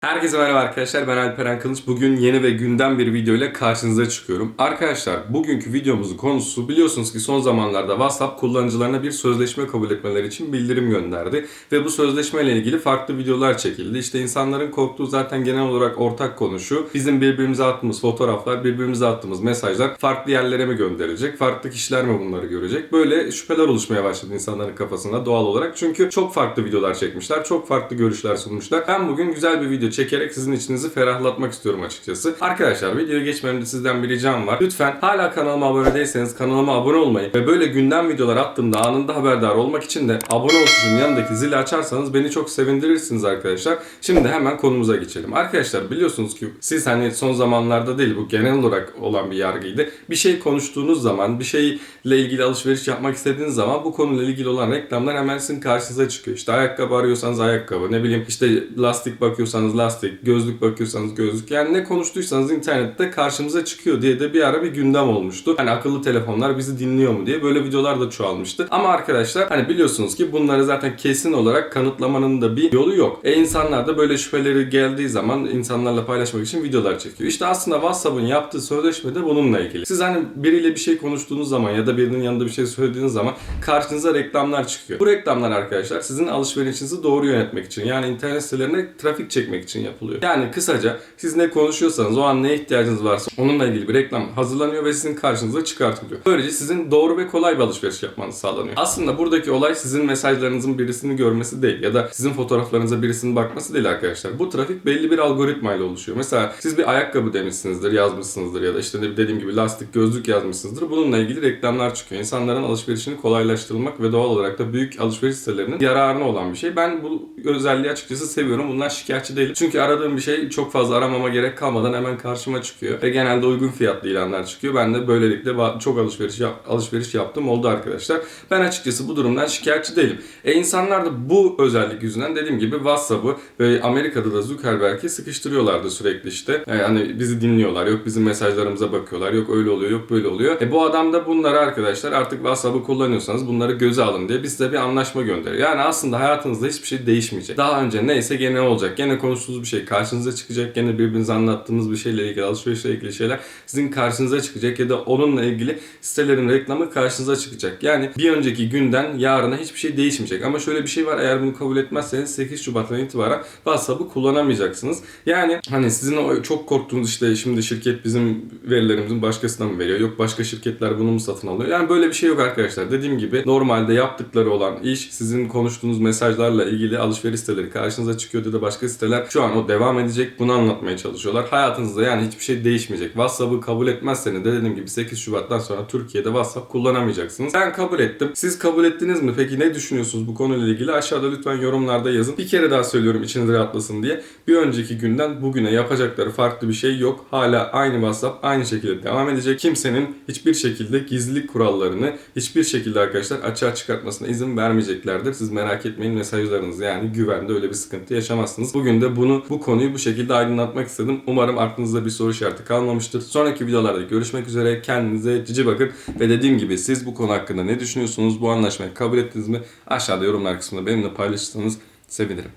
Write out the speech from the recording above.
Herkese merhaba arkadaşlar ben Alperen Kılıç. Bugün yeni ve gündem bir video ile karşınıza çıkıyorum. Arkadaşlar bugünkü videomuzun konusu biliyorsunuz ki son zamanlarda WhatsApp kullanıcılarına bir sözleşme kabul etmeleri için bildirim gönderdi. Ve bu sözleşme ile ilgili farklı videolar çekildi. İşte insanların korktuğu zaten genel olarak ortak konu şu. Bizim birbirimize attığımız fotoğraflar, birbirimize attığımız mesajlar farklı yerlere mi gönderilecek? Farklı kişiler mi bunları görecek? Böyle şüpheler oluşmaya başladı insanların kafasında doğal olarak. Çünkü çok farklı videolar çekmişler. Çok farklı görüşler sunmuşlar. Ben bugün güzel bir video çekerek sizin içinizi ferahlatmak istiyorum açıkçası. Arkadaşlar videoya geçmeden sizden bir ricam var. Lütfen hala kanalıma abone değilseniz kanalıma abone olmayı ve böyle gündem videolar attığımda anında haberdar olmak için de abone ol tuşunun yanındaki zili açarsanız beni çok sevindirirsiniz arkadaşlar. Şimdi hemen konumuza geçelim. Arkadaşlar biliyorsunuz ki siz hani son zamanlarda değil bu genel olarak olan bir yargıydı. Bir şey konuştuğunuz zaman bir şeyle ilgili alışveriş yapmak istediğiniz zaman bu konuyla ilgili olan reklamlar hemen sizin karşınıza çıkıyor. İşte ayakkabı arıyorsanız ayakkabı, ne bileyim işte lastik bakıyorsanız lastik, gözlük bakıyorsanız gözlük. Yani ne konuştuysanız internette karşımıza çıkıyor diye de bir ara bir gündem olmuştu. Hani akıllı telefonlar bizi dinliyor mu diye böyle videolar da çoğalmıştı. Ama arkadaşlar hani biliyorsunuz ki bunları zaten kesin olarak kanıtlamanın da bir yolu yok. E insanlar da böyle şüpheleri geldiği zaman insanlarla paylaşmak için videolar çekiyor. İşte aslında WhatsApp'ın yaptığı sözleşme de bununla ilgili. Siz hani biriyle bir şey konuştuğunuz zaman ya da birinin yanında bir şey söylediğiniz zaman karşınıza reklamlar çıkıyor. Bu reklamlar arkadaşlar sizin alışverişinizi doğru yönetmek için yani internet sitelerine trafik çekmek için yapılıyor. Yani kısaca siz ne konuşuyorsanız o an neye ihtiyacınız varsa onunla ilgili bir reklam hazırlanıyor ve sizin karşınıza çıkartılıyor. Böylece sizin doğru ve kolay bir alışveriş yapmanız sağlanıyor. Aslında buradaki olay sizin mesajlarınızın birisini görmesi değil ya da sizin fotoğraflarınıza birisinin bakması değil arkadaşlar. Bu trafik belli bir algoritmayla oluşuyor. Mesela siz bir ayakkabı demişsinizdir, yazmışsınızdır ya da işte dediğim gibi lastik, gözlük yazmışsınızdır. Bununla ilgili reklamlar çıkıyor. İnsanların alışverişini kolaylaştırılmak ve doğal olarak da büyük alışveriş sitelerinin yararına olan bir şey. Ben bu özelliği açıkçası seviyorum. Bundan şikayetçi değilim. Çünkü aradığım bir şey çok fazla aramama gerek kalmadan hemen karşıma çıkıyor. Ve genelde uygun fiyatlı ilanlar çıkıyor. Ben de böylelikle çok alışveriş yap- alışveriş yaptım oldu arkadaşlar. Ben açıkçası bu durumdan şikayetçi değilim. E insanlar da bu özellik yüzünden dediğim gibi WhatsApp'ı ve Amerika'da da Zuckerberg'i sıkıştırıyorlardı sürekli işte. E, hani bizi dinliyorlar. Yok bizim mesajlarımıza bakıyorlar. Yok öyle oluyor, yok böyle oluyor. E bu adam da bunları arkadaşlar artık WhatsApp'ı kullanıyorsanız bunları göze alın diye biz size bir anlaşma gönderiyor. Yani aslında hayatınızda hiçbir şey değişmeyecek. Daha önce neyse gene olacak. Gene konuştuğunuz bir şey karşınıza çıkacak. Gene birbirinize anlattığınız bir şeyle ilgili, alışverişle ilgili şeyler sizin karşınıza çıkacak ya da onunla ilgili sitelerin reklamı karşınıza çıkacak. Yani bir önceki günden yarına hiçbir şey değişmeyecek. Ama şöyle bir şey var eğer bunu kabul etmezseniz 8 Şubat'tan itibaren WhatsApp'ı kullanamayacaksınız. Yani hani sizin o çok korktuğunuz işte şimdi şirket bizim verilerimizin başkasına mı veriyor? Yok başka şirketler bunu mu satın alıyor? Yani böyle bir şey yok arkadaşlar. Dediğim gibi normalde yaptıkları olan iş sizin konuştuğunuz mesajlarla ilgili alışveriş siteleri karşınıza çıkıyor ya da başka siteler şu an o devam edecek. Bunu anlatmaya çalışıyorlar. Hayatınızda yani hiçbir şey değişmeyecek. WhatsApp'ı kabul etmezseniz de dediğim gibi 8 Şubat'tan sonra Türkiye'de WhatsApp kullanamayacaksınız. Ben kabul ettim. Siz kabul ettiniz mi? Peki ne düşünüyorsunuz bu konuyla ilgili? Aşağıda lütfen yorumlarda yazın. Bir kere daha söylüyorum içiniz rahatlasın diye. Bir önceki günden bugüne yapacakları farklı bir şey yok. Hala aynı WhatsApp aynı şekilde devam edecek. Kimsenin hiçbir şekilde gizlilik kurallarını hiçbir şekilde arkadaşlar açığa çıkartmasına izin vermeyeceklerdir. Siz merak etmeyin mesajlarınız yani güvende öyle bir sıkıntı yaşamazsınız. Bugün de bunu bu konuyu bu şekilde aydınlatmak istedim. Umarım aklınızda bir soru işareti kalmamıştır. Sonraki videolarda görüşmek üzere. Kendinize cici bakın. Ve dediğim gibi siz bu konu hakkında ne düşünüyorsunuz? Bu anlaşmayı kabul ettiniz mi? Aşağıda yorumlar kısmında benimle paylaşırsanız sevinirim.